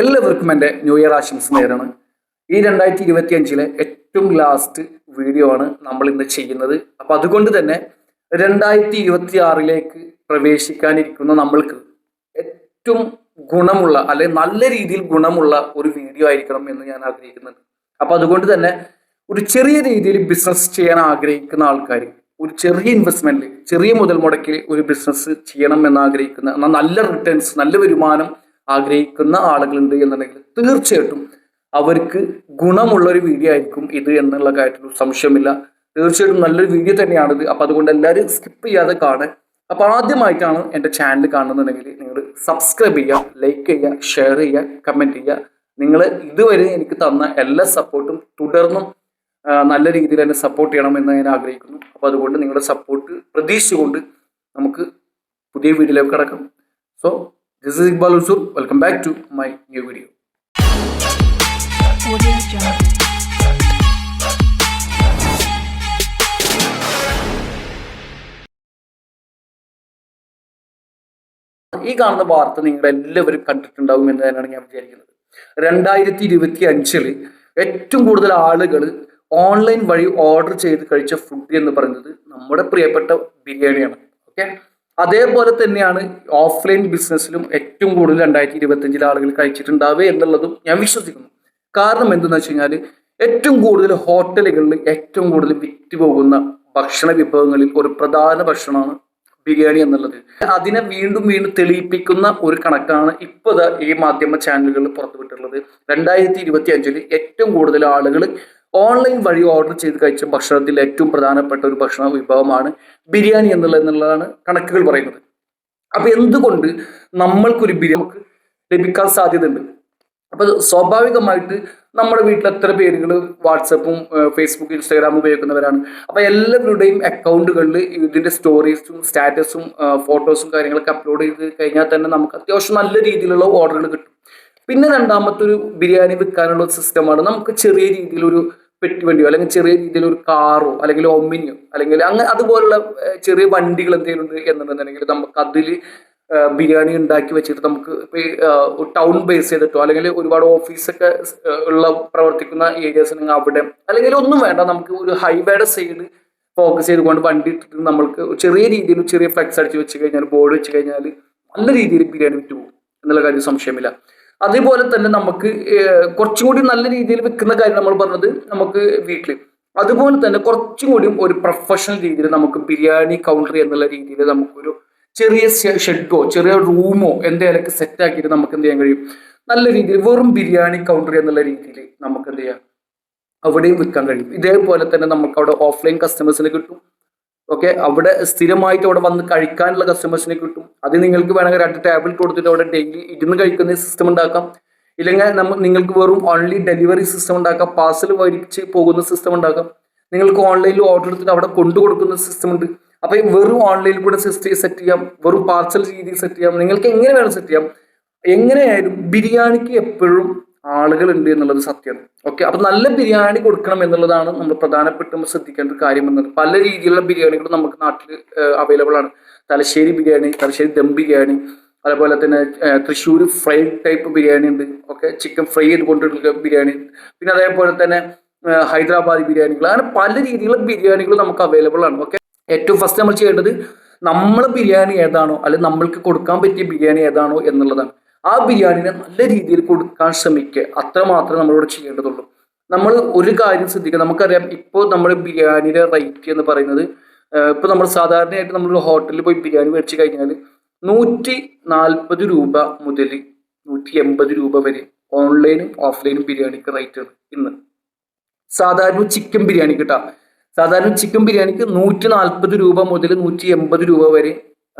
എല്ലാവർക്കും എന്റെ new year ആശംസ നേരാണ്. ഈ രണ്ടായിരത്തി ഇരുപത്തി അഞ്ചിലെ ഏറ്റവും ലാസ്റ്റ് വീഡിയോ ആണ് നമ്മൾ ഇന്ന് ചെയ്യുന്നത്. അപ്പൊ അതുകൊണ്ട് തന്നെ രണ്ടായിരത്തി ഇരുപത്തി ആറിലേക്ക് പ്രവേശിക്കാനിരിക്കുന്ന നമ്മൾക്ക് ഏറ്റവും ഗുണമുള്ള അല്ലെ നല്ല രീതിയിൽ ഗുണമുള്ള ഒരു വീഡിയോ ആയിരിക്കണം എന്ന് ഞാൻ ആഗ്രഹിക്കുന്നുണ്ട്. അപ്പൊ അതുകൊണ്ട് തന്നെ ഒരു ചെറിയ രീതിയിൽ ബിസിനസ് ചെയ്യാൻ ആഗ്രഹിക്കുന്ന ആൾക്കാർ ഒരു ചെറിയ ഇൻവെസ്റ്റ്മെന്റിൽ ചെറിയ മുതൽ മുടക്കിൽ ഒരു ബിസിനസ് ചെയ്യണം എന്ന് ആഗ്രഹിക്കുന്ന നല്ല റിട്ടേൺസ് നല്ല വരുമാനം ആഗ്രഹിക്കുന്ന ആളുകളുണ്ട് എന്നുണ്ടെങ്കിൽ തീർച്ചയായിട്ടും അവർക്ക് ഗുണമുള്ള ഒരു വീഡിയോ ആയിരിക്കും ഇത് എന്നുള്ള കാര്യത്തിൽ സംശയമില്ല. തീർച്ചയായിട്ടും നല്ലൊരു വീഡിയോ തന്നെയാണിത്. അപ്പൊ അതുകൊണ്ട് എല്ലാവരും സ്കിപ്പ് ചെയ്യാതെ കാണുക. അപ്പൊ ആദ്യമായിട്ടാണ് എന്റെ ചാനൽ കാണുന്നുണ്ടെങ്കിൽ നിങ്ങൾ സബ്സ്ക്രൈബ് ചെയ്യുക ലൈക്ക് ചെയ്യുക ഷെയർ ചെയ്യുക കമന്റ് ചെയ്യുക. നിങ്ങൾ ഇതുവരെ എനിക്ക് തന്ന എല്ലാ സപ്പോർട്ടും തുടർന്നും നല്ല രീതിയിൽ എന്നെ സപ്പോർട്ട് ചെയ്യണമെന്ന് ഞാൻ ആഗ്രഹിക്കുന്നു. അപ്പോൾ അതുകൊണ്ട് നിങ്ങളുടെ സപ്പോർട്ട് പ്രതീക്ഷിച്ചുകൊണ്ട് നമുക്ക് പുതിയ വീഡിയോയിലേക്ക് കിടക്കാം. So this is Iqbal Hosur welcome back to my new video ഈ കാണുന്ന വാർത്ത നിങ്ങൾ എല്ലാവരും കണ്ടിട്ടുണ്ടാവും എന്ന് തന്നെയാണ് ഞാൻ വിചാരിക്കുന്നത്. രണ്ടായിരത്തി ഇരുപത്തി അഞ്ചിൽ ഏറ്റവും കൂടുതൽ ആളുകൾ ഓൺലൈൻ വഴി ഓർഡർ ചെയ്ത് കഴിച്ച ഫുഡ് എന്ന് പറയുന്നത് നമ്മുടെ പ്രിയപ്പെട്ട ബിരിയാണിയാണ്. ഓക്കെ അതേപോലെ തന്നെയാണ് ഓഫ്ലൈൻ ബിസിനസ്സിലും ഏറ്റവും കൂടുതൽ രണ്ടായിരത്തി ഇരുപത്തി അഞ്ചിൽ ആളുകൾ കഴിച്ചിട്ടുണ്ടാവുക എന്നുള്ളതും ഞാൻ വിശ്വസിക്കുന്നു. കാരണം എന്തെന്ന് വെച്ച് കഴിഞ്ഞാൽ ഏറ്റവും കൂടുതൽ ഹോട്ടലുകളിൽ ഏറ്റവും കൂടുതൽ വിറ്റ് പോകുന്ന ഭക്ഷണ വിഭവങ്ങളിൽ ഒരു പ്രധാന ഭക്ഷണമാണ് ബിരിയാണി എന്നുള്ളത്. അതിനെ വീണ്ടും വീണ്ടും തെളിയിപ്പിക്കുന്ന ഒരു കണക്കാണ് ഇപ്പോൾ ഈ മാധ്യമ ചാനലുകളിൽ പുറത്തുവിട്ടുള്ളത് രണ്ടായിരത്തി ഇരുപത്തി അഞ്ചിൽ ഏറ്റവും കൂടുതൽ ആളുകൾ ഓൺലൈൻ വഴി ഓർഡർ ചെയ്ത് കഴിച്ച ഭക്ഷണത്തിൽ ഏറ്റവും പ്രധാനപ്പെട്ട ഒരു ഭക്ഷണ വിഭവമാണ് ബിരിയാണി എന്നുള്ള എന്നുള്ളതാണ് കണക്കുകൾ പറയുന്നത്. അപ്പൊ എന്തുകൊണ്ട് നമ്മൾക്കൊരു ബിരിയാണി ലഭിക്കാൻ സാധ്യതയുണ്ട്? അപ്പൊ സ്വാഭാവികമായിട്ട് നമ്മുടെ വീട്ടിൽ എത്ര പേരുകൾ വാട്സപ്പും ഫേസ്ബുക്ക് ഇൻസ്റ്റാഗ്രാമും ഉപയോഗിക്കുന്നവരാണ്. അപ്പൊ എല്ലാവരുടെയും അക്കൗണ്ടുകളിൽ ഇതിന്റെ സ്റ്റോറീസും സ്റ്റാറ്റസും ഫോട്ടോസും കാര്യങ്ങളൊക്കെ അപ്ലോഡ് ചെയ്ത് കഴിഞ്ഞാൽ തന്നെ നമുക്ക് അത്യാവശ്യം നല്ല രീതിയിലുള്ള ഓർഡറുകൾ കിട്ടും. പിന്നെ രണ്ടാമത്തെ ഒരു ബിരിയാണി വിൽക്കാനുള്ള സിസ്റ്റമാണ് നമുക്ക് ചെറിയ രീതിയിലൊരു പെട്ടി വണ്ടിയോ അല്ലെങ്കിൽ ചെറിയ രീതിയിൽ ഒരു കാറോ അല്ലെങ്കിൽ ഒമ്മിനിയോ അല്ലെങ്കിൽ അങ്ങനെ അതുപോലുള്ള ചെറിയ വണ്ടികൾ എന്തെങ്കിലും ഉണ്ട് എന്നുണ്ടെന്നുണ്ടെങ്കിൽ നമുക്ക് അതിൽ ബിരിയാണി ഉണ്ടാക്കി വെച്ചിട്ട് നമുക്ക് ഇപ്പൊ ടൗൺ ബേസ് ചെയ്തിട്ടോ അല്ലെങ്കിൽ ഒരുപാട് ഓഫീസൊക്കെ ഉള്ള പ്രവർത്തിക്കുന്ന ഏരിയാസ് ഉണ്ടെങ്കിൽ അവിടെ അല്ലെങ്കിൽ ഒന്നും വേണ്ട നമുക്ക് ഒരു ഹൈവേയുടെ സൈഡ് ഫോക്കസ് ചെയ്തുകൊണ്ട് വണ്ടി ഇട്ടിട്ട് നമ്മൾക്ക് ചെറിയ രീതിയിൽ ചെറിയ ഫ്ലെക്സ് അടിച്ച് വെച്ച് കഴിഞ്ഞാൽ ബോർഡ് വെച്ച് കഴിഞ്ഞാൽ നല്ല രീതിയിൽ ബിരിയാണി വിറ്റ് പോകും. എന്നുള്ള കാര്യം സംശയമില്ല അതേപോലെ തന്നെ നമുക്ക് കുറച്ചും കൂടി നല്ല രീതിയിൽ വെക്കുന്ന കാര്യം നമ്മൾ പറഞ്ഞത് നമുക്ക് വീട്ടിൽ അതുപോലെ തന്നെ കുറച്ചും കൂടി ഒരു പ്രൊഫഷണൽ രീതിയിൽ നമുക്ക് ബിരിയാണി കൗണ്ടർ എന്നുള്ള രീതിയിൽ നമുക്കൊരു ചെറിയ ഷെഡോ ചെറിയ റൂമോ എന്തെങ്കിലുമൊക്കെ സെറ്റ് ആക്കിയിട്ട് നമുക്ക് എന്ത് ചെയ്യാൻ കഴിയും? നല്ല രീതിയിൽ വെറും ബിരിയാണി കൗണ്ടർ എന്നുള്ള രീതിയിൽ നമുക്ക് എന്ത് ചെയ്യാം? അവിടെയും വിൽക്കാൻ കഴിയും. ഇതേപോലെ തന്നെ നമുക്ക് അവിടെ ഓഫ്ലൈൻ കസ്റ്റമേഴ്സിന് കിട്ടും. ഓക്കെ അവിടെ സ്ഥിരമായിട്ട് അവിടെ വന്ന് കഴിക്കാനുള്ള കസ്റ്റമേഴ്സിനെ കിട്ടും. അത് നിങ്ങൾക്ക് വേണമെങ്കിൽ രണ്ട് ടേബിൾ കൊടുത്തിട്ട് അവിടെ ഡെയിലി ഇരുന്ന് കഴിക്കുന്ന സിസ്റ്റം ഉണ്ടാക്കാം. ഇല്ലെങ്കിൽ നമ്മൾ നിങ്ങൾക്ക് വെറും ഓൺലി ഡെലിവറി സിസ്റ്റം ഉണ്ടാക്കാം. പാർസൽ വരിച്ച് പോകുന്ന സിസ്റ്റം ഉണ്ടാക്കാം. നിങ്ങൾക്ക് ഓൺലൈനിൽ ഓർഡർ എടുത്തിട്ട് അവിടെ കൊണ്ടു കൊടുക്കുന്ന സിസ്റ്റം ഉണ്ട്. അപ്പോൾ വെറും ഓൺലൈനിൽ കൂടെ സിസ്റ്റം സെറ്റ് ചെയ്യാം. വെറും പാർസൽ രീതിയിൽ സെറ്റ് ചെയ്യാം. നിങ്ങൾക്ക് എങ്ങനെ വേണം സെറ്റ് ചെയ്യാം. എങ്ങനെയായാലും ബിരിയാണിക്ക് എപ്പോഴും ആളുകൾ ഉണ്ട് എന്നുള്ളത് സത്യമാണ് ഓക്കെ അപ്പൊ നല്ല ബിരിയാണി കൊടുക്കണം എന്നുള്ളതാണ് നമ്മൾ പ്രധാനപ്പെട്ടും ശ്രദ്ധിക്കേണ്ട ഒരു കാര്യം എന്നുള്ളത്. പല രീതിയിലുള്ള ബിരിയാണികൾ നമുക്ക് നാട്ടിൽ അവൈലബിൾ ആണ്. തലശ്ശേരി ബിരിയാണി തലശ്ശേരി ദം ബിരിയാണി അതുപോലെ തന്നെ തൃശ്ശൂർ ഫ്രൈഡ് ടൈപ്പ് ബിരിയാണി ഉണ്ട്. ഓക്കെ ചിക്കൻ ഫ്രൈ ചെയ്ത് ചെയ്തുകൊണ്ടുള്ള ബിരിയാണി പിന്നെ അതേപോലെ തന്നെ ഹൈദരാബാദി ബിരിയാണികൾ. അങ്ങനെ പല രീതിയിലുള്ള ബിരിയാണികൾ നമുക്ക് അവൈലബിൾ ആണ്. ഓക്കെ ഏറ്റവും ഫസ്റ്റ് നമ്മൾ ചെയ്യേണ്ടത് നമ്മൾ ബിരിയാണി ഏതാണോ അല്ലെങ്കിൽ നമ്മൾക്ക് കൊടുക്കാൻ പറ്റിയ ബിരിയാണി ഏതാണോ എന്നുള്ളതാണ്. ആ ബിരിയാണിനെ നല്ല രീതിയിൽ കൊടുക്കാൻ ശ്രമിക്കുക. അത്ര മാത്രമേ നമ്മളിവിടെ ചെയ്യേണ്ടതുള്ളൂ. നമ്മൾ ഒരു കാര്യം ശ്രദ്ധിക്കുക. നമുക്കറിയാം ഇപ്പോൾ നമ്മൾ ബിരിയാണിയുടെ റേറ്റ് എന്ന് പറയുന്നത് ഇപ്പോൾ നമ്മൾ സാധാരണയായിട്ട് നമ്മൾ ഹോട്ടലിൽ പോയി ബിരിയാണി മേടിച്ച് കഴിഞ്ഞാൽ നൂറ്റി നാൽപ്പത് രൂപ മുതൽ നൂറ്റി എൺപത് രൂപ വരെ ഓൺലൈനും ഓഫ്ലൈനും ബിരിയാണിക്ക് റേറ്റ് ആണ് ഇന്ന്. സാധാരണ ചിക്കൻ ബിരിയാണി കിട്ടാം. സാധാരണ ചിക്കൻ ബിരിയാണിക്ക് നൂറ്റി നാൽപ്പത് രൂപ മുതൽ നൂറ്റി എൺപത് രൂപ വരെ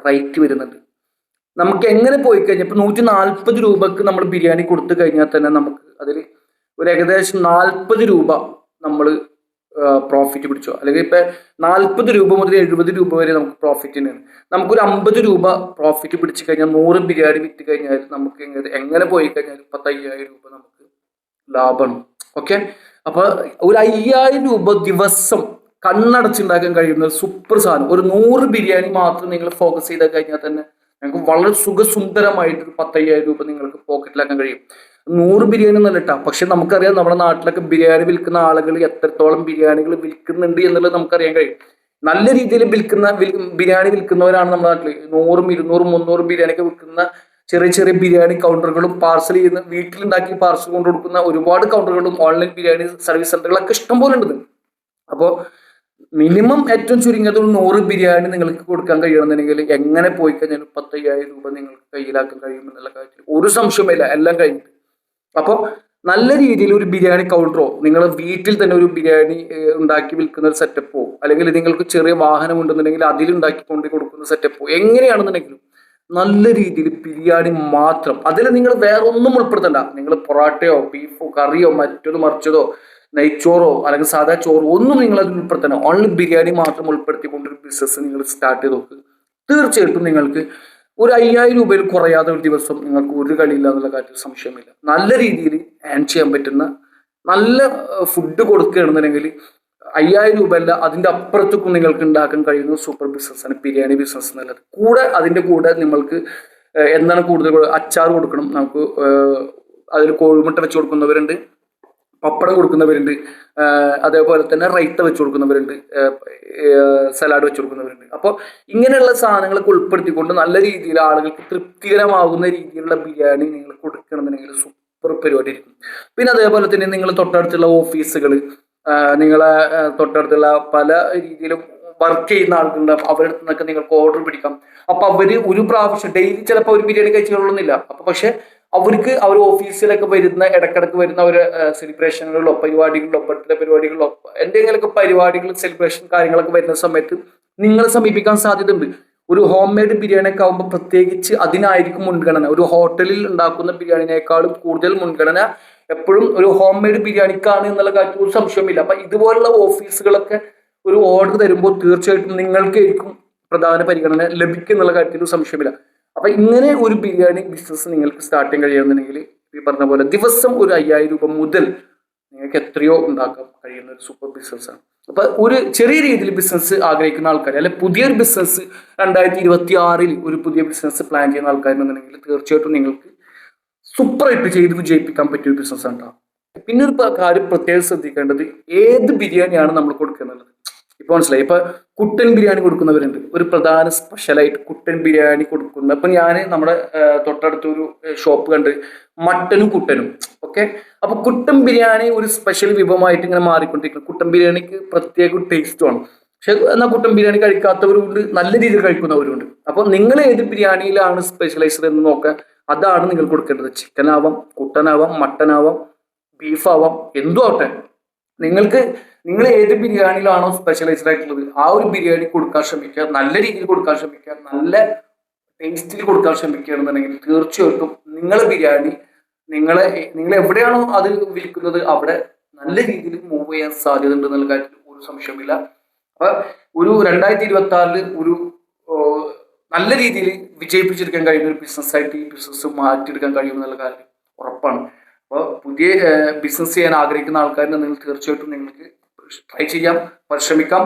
റേറ്റ് വരുന്നുണ്ട്. നമുക്ക് എങ്ങനെ പോയി കഴിഞ്ഞാൽ ഇപ്പൊ നൂറ്റി നാൽപ്പത് രൂപക്ക് നമ്മൾ ബിരിയാണി കൊടുത്തു കഴിഞ്ഞാൽ തന്നെ നമുക്ക് അതിൽ ഒരു ഏകദേശം നാൽപ്പത് രൂപ നമ്മൾ പ്രോഫിറ്റ് പിടിച്ചു. അല്ലെങ്കിൽ ഇപ്പൊ നാൽപ്പത് രൂപ മുതൽ എഴുപത് രൂപ വരെ നമുക്ക് പ്രോഫിറ്റ് തന്നെയാണ് നമുക്കൊരു അമ്പത് രൂപ പ്രോഫിറ്റ് പിടിച്ചു കഴിഞ്ഞാൽ നൂറ് ബിരിയാണി വിറ്റ് കഴിഞ്ഞാൽ നമുക്ക് എങ്ങനെ എങ്ങനെ പോയി കഴിഞ്ഞാൽ പത്തയ്യായിരം രൂപ നമുക്ക് ലാഭം ഓക്കെ അപ്പൊ ഒരു അയ്യായിരം രൂപ ദിവസം കണ്ണടച്ചുണ്ടാക്കാൻ കഴിയുന്ന സൂപ്പർ സാധനം. ഒരു നൂറ് ബിരിയാണി മാത്രം നിങ്ങൾ ഫോക്കസ് ചെയ്ത് കഴിഞ്ഞാൽ തന്നെ ഞങ്ങൾക്ക് വളരെ സുഖസുന്ദരമായിട്ട് ഒരു പത്തയ്യായിരം രൂപ നിങ്ങൾക്ക് പോക്കറ്റിലാക്കാൻ കഴിയും. നൂറ് ബിരിയാണി എന്നല്ല കേട്ടോ പക്ഷെ നമുക്കറിയാം നമ്മുടെ നാട്ടിലൊക്കെ ബിരിയാണി വിൽക്കുന്ന ആളുകൾ എത്രത്തോളം ബിരിയാണികൾ വിൽക്കുന്നുണ്ട് എന്നുള്ളത് നമുക്കറിയാൻ കഴിയും. നല്ല രീതിയിൽ വിൽക്കുന്ന ബിരിയാണി വിൽക്കുന്നവരാണ് നമ്മുടെ നാട്ടിൽ നൂറും ഇരുന്നൂറും മുന്നൂറും ബിരിയാണി ഒക്കെ വിൽക്കുന്ന ചെറിയ ചെറിയ ബിരിയാണി കൗണ്ടറുകളും പാർസൽ ചെയ്യുന്ന വീട്ടിലുണ്ടാക്കി പാർസൽ കൊണ്ടു കൊടുക്കുന്ന ഒരുപാട് കൗണ്ടറുകളും ഓൺലൈൻ ബിരിയാണി സർവീസ് സെന്ററുകളൊക്കെ ഇഷ്ടംപോലെ ഉണ്ട് അപ്പോൾ മിനിമം ഏറ്റവും ചുരുങ്ങിയത് ഒരു നൂറ് ബിരിയാണി നിങ്ങൾക്ക് കൊടുക്കാൻ കഴിയണമെന്നുണ്ടെങ്കിൽ എങ്ങനെ പോയി കഴിഞ്ഞാൽ പത്തയ്യായിരം രൂപ നിങ്ങൾക്ക് കയ്യിലാക്കാൻ കഴിയുമെന്നുള്ള കാര്യത്തിൽ ഒരു സംശയമില്ല എല്ലാം കഴിഞ്ഞിട്ട്. അപ്പോൾ നല്ല രീതിയിൽ ഒരു ബിരിയാണി കൗണ്ടറോ നിങ്ങൾ വീട്ടിൽ തന്നെ ഒരു ബിരിയാണി ഉണ്ടാക്കി വിൽക്കുന്ന ഒരു സെറ്റപ്പോ അല്ലെങ്കിൽ നിങ്ങൾക്ക് ചെറിയ വാഹനം ഉണ്ടെന്നുണ്ടെങ്കിൽ അതിലുണ്ടാക്കി കൊണ്ട് കൊടുക്കുന്ന സെറ്റപ്പോ എങ്ങനെയാണെന്നുണ്ടെങ്കിലും നല്ല രീതിയിൽ ബിരിയാണി മാത്രം. അതിൽ നിങ്ങൾ വേറെ ഒന്നും ഉൾപ്പെടുത്തണ്ട. നിങ്ങൾ പൊറാട്ടയോ ബീഫോ കറിയോ മറ്റൊരു മറിച്ചതോ നെയ്ച്ചോറോ അല്ലെങ്കിൽ സാധാ ചോറോ ഒന്നും നിങ്ങൾ അതിൽ ഉൾപ്പെടുത്തണം ഓൺലി ബിരിയാണി മാത്രം ഉൾപ്പെടുത്തിക്കൊണ്ട് ഒരു ബിസിനസ് നിങ്ങൾ സ്റ്റാർട്ട് ചെയ്ത് നോക്ക്. തീർച്ചയായിട്ടും നിങ്ങൾക്ക് ഒരു അയ്യായിരം രൂപയിൽ കുറയാതെ ഒരു ദിവസം നിങ്ങൾക്ക് ഒരു കളിയില്ല എന്നുള്ള കാര്യത്തിൽ സംശയമില്ല. നല്ല രീതിയിൽ ഏൺ ചെയ്യാൻ പറ്റുന്ന നല്ല ഫുഡ് കൊടുക്കുകയാണെന്നുണ്ടെങ്കിൽ അയ്യായിരം രൂപ അല്ല അതിന്റെ അപ്പുറത്തേക്കും നിങ്ങൾക്ക് ഉണ്ടാക്കാൻ കഴിയുന്ന സൂപ്പർ ബിസിനസ്സാണ് ബിരിയാണി ബിസിനസ് എന്നുള്ളത്. കൂടെ അതിന്റെ കൂടെ നിങ്ങൾക്ക് എന്താണ് കൂടുതൽ അച്ചാർ കൊടുക്കണം. നമുക്ക് അതിൽ കോഴിമുട്ട വെച്ച് കൊടുക്കുന്നവരുണ്ട് പപ്പടം കൊടുക്കുന്നവരുണ്ട് അതേപോലെ തന്നെ റൈത്ത വെച്ച് കൊടുക്കുന്നവരുണ്ട് സലാഡ് വെച്ച് കൊടുക്കുന്നവരുണ്ട്. അപ്പോൾ ഇങ്ങനെയുള്ള സാധനങ്ങളൊക്കെ ഉൾപ്പെടുത്തിക്കൊണ്ട് നല്ല രീതിയിൽ ആളുകൾക്ക് തൃപ്തികരമാകുന്ന രീതിയിലുള്ള ബിരിയാണി നിങ്ങൾ കൊടുക്കണമെന്നുണ്ടെങ്കിൽ സൂപ്പർ പരിപാടി ആയിരിക്കും. പിന്നെ അതേപോലെ തന്നെ നിങ്ങൾ തൊട്ടടുത്തുള്ള ഓഫീസുകൾ നിങ്ങളെ തൊട്ടടുത്തുള്ള പല രീതിയിലും വർക്ക് ചെയ്യുന്ന ആൾക്കുണ്ടാവും അവരുടെ അടുത്ത് നിന്നൊക്കെ നിങ്ങൾക്ക് ഓർഡർ പിടിക്കാം. അപ്പൊ അവർ ഒരു പ്രാവശ്യം ഡെയിലി ചിലപ്പോൾ ഒരു ബിരിയാണി കഴിച്ചുകൊള്ളുന്നില്ല അപ്പൊ പക്ഷെ അവർക്ക് അവർ ഓഫീസിലൊക്കെ വരുന്ന ഇടക്കിടക്ക് വരുന്ന ഒരു സെലിബ്രേഷനുകളിലോ പരിപാടികളിലോ ബർത്ത്ഡേ പരിപാടികളിലോ എന്തെങ്കിലുമൊക്കെ പരിപാടികൾ സെലിബ്രേഷൻ കാര്യങ്ങളൊക്കെ വരുന്ന സമയത്ത് നിങ്ങളെ സമീപിക്കാൻ സാധ്യതയുണ്ട്. ഒരു ഹോം മെയ്ഡ് ബിരിയാണി ഒക്കെ ആകുമ്പോൾ പ്രത്യേകിച്ച് അതിനായിരിക്കും മുൻഗണന. ഒരു ഹോട്ടലിൽ ഉണ്ടാക്കുന്ന ബിരിയാണിനേക്കാളും കൂടുതൽ മുൻഗണന എപ്പോഴും ഒരു ഹോം മെയ്ഡ് ബിരിയാണിക്കാണ് എന്നുള്ള കാര്യത്തിൽ ഒരു സംശയമില്ല അപ്പൊ ഇതുപോലുള്ള ഓഫീസുകളൊക്കെ ഒരു ഓർഡർ തരുമ്പോൾ തീർച്ചയായിട്ടും നിങ്ങൾക്കായിരിക്കും പ്രധാന പരിഗണന ലഭിക്കും എന്നുള്ള കാര്യത്തിൽ ഒരു സംശയമില്ല അപ്പൊ ഇങ്ങനെ ഒരു ബിരിയാണി ബിസിനസ് നിങ്ങൾക്ക് സ്റ്റാർട്ട് ചെയ്യാൻ കഴിയുന്നുണ്ടെങ്കിൽ ഈ പറഞ്ഞ പോലെ ദിവസം ഒരു അയ്യായിരം രൂപ മുതൽ നിങ്ങൾക്ക് എത്രയോ ഉണ്ടാക്കാൻ കഴിയുന്ന ഒരു സൂപ്പർ ബിസിനസ്സാണ് അപ്പൊ ഒരു ചെറിയ രീതിയിൽ ബിസിനസ് ആഗ്രഹിക്കുന്ന ആൾക്കാർ അല്ലെ പുതിയൊരു ബിസിനസ് രണ്ടായിരത്തി ഇരുപത്തി ആറിൽ ഒരു പുതിയ ബിസിനസ് പ്ലാൻ ചെയ്യുന്ന ആൾക്കാരുണ്ടെന്നുണ്ടെങ്കിൽ തീർച്ചയായിട്ടും നിങ്ങൾക്ക് സൂപ്പറായിട്ട് ചെയ്ത് വിജയിപ്പിക്കാൻ പറ്റിയ ഒരു ബിസിനസ് ആണ് പിന്നെ ഒരു കാര്യം പ്രത്യേകം ശ്രദ്ധിക്കേണ്ടത് ഏത് ബിരിയാണിയാണ് നമ്മൾ കൊടുക്കുന്നത് ഇപ്പൊ മനസ്സിലായി? ഇപ്പൊ കുട്ടൻ ബിരിയാണി കൊടുക്കുന്നവരുണ്ട്. ഒരു പ്രധാന സ്പെഷ്യലായിട്ട് കുട്ടൻ ബിരിയാണി കൊടുക്കുന്ന അപ്പൊ ഞാൻ നമ്മുടെ തൊട്ടടുത്ത ഒരു ഷോപ്പ് കണ്ട് മട്ടനും കുട്ടനും. ഓക്കെ? അപ്പൊ കുട്ടൻ ബിരിയാണി ഒരു സ്പെഷ്യൽ വിഭവമായിട്ട് ഇങ്ങനെ മാറിക്കൊണ്ടിരിക്കുന്നു. കുട്ടൻ ബിരിയാണിക്ക് പ്രത്യേക ടേസ്റ്റുമാണ് പക്ഷെ എന്നാൽ കുട്ടൻ ബിരിയാണി കഴിക്കാത്തവരുണ്ട് നല്ല രീതിയിൽ കഴിക്കുന്നവരുണ്ട്. അപ്പൊ നിങ്ങൾ ഏത് ബിരിയാണിയിലാണ് സ്പെഷ്യലൈസ്ഡ് എന്ന് നോക്കാൻ അതാണ് നിങ്ങൾ കൊടുക്കേണ്ടത്. ചിക്കൻ ആവാം കുട്ടനാവാം മട്ടൻ ആവാം ബീഫ് ആവാം എന്തും ആവട്ടെ. നിങ്ങൾക്ക് നിങ്ങൾ ഏത് ബിരിയാണിയിലാണോ സ്പെഷ്യലൈസ്ഡ് ആയിട്ടുള്ളത് ആ ഒരു ബിരിയാണി കൊടുക്കാൻ ശ്രമിക്കുക നല്ല രീതിയിൽ കൊടുക്കാൻ ശ്രമിക്കുക നല്ല ടേസ്റ്റിൽ കൊടുക്കാൻ ശ്രമിക്കുകയാണെന്നുണ്ടെങ്കിൽ തീർച്ചയായിട്ടും നിങ്ങളെ ബിരിയാണി നിങ്ങളെ നിങ്ങൾ എവിടെയാണോ അത് വിൽക്കുന്നത് അവിടെ നല്ല രീതിയിൽ മൂവ് ചെയ്യാൻ സാധ്യത ഉണ്ട് എന്നുള്ള കാര്യത്തിൽ ഒരു സംശയമില്ല അപ്പൊ ഒരു രണ്ടായിരത്തി ഇരുപത്തി ആറിൽ ഒരു നല്ല രീതിയിൽ വിജയിപ്പിച്ചെടുക്കാൻ കഴിയുന്ന ഒരു ബിസിനസ് ആയിട്ട് ഈ ബിസിനസ് മാറ്റിയെടുക്കാൻ കഴിയുമെന്നുള്ള കാര്യം ഉറപ്പാണ്. അപ്പോൾ പുതിയ ബിസിനസ് ചെയ്യാൻ ആഗ്രഹിക്കുന്ന ആൾക്കാരിനെ നിങ്ങൾ തീർച്ചയായിട്ടും നിങ്ങൾക്ക് ട്രൈ ചെയ്യാം പരിശ്രമിക്കാം.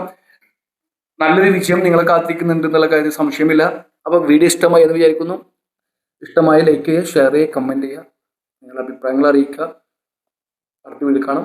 നല്ലൊരു വിജയം നിങ്ങളെ കാത്തിരിക്കുന്നുണ്ട് എന്നുള്ള കാര്യം സംശയമില്ല. അപ്പോൾ വീഡിയോ ഇഷ്ടമായി എന്ന് വിചാരിക്കുന്നു. ഇഷ്ടമായി ലൈക്ക് ചെയ്യുക ഷെയർ ചെയ്യുക കമന്റ് ചെയ്യുക നിങ്ങളുടെ അഭിപ്രായങ്ങൾ അറിയിക്കുക. അടുത്ത വീഡിയോ കാണാം.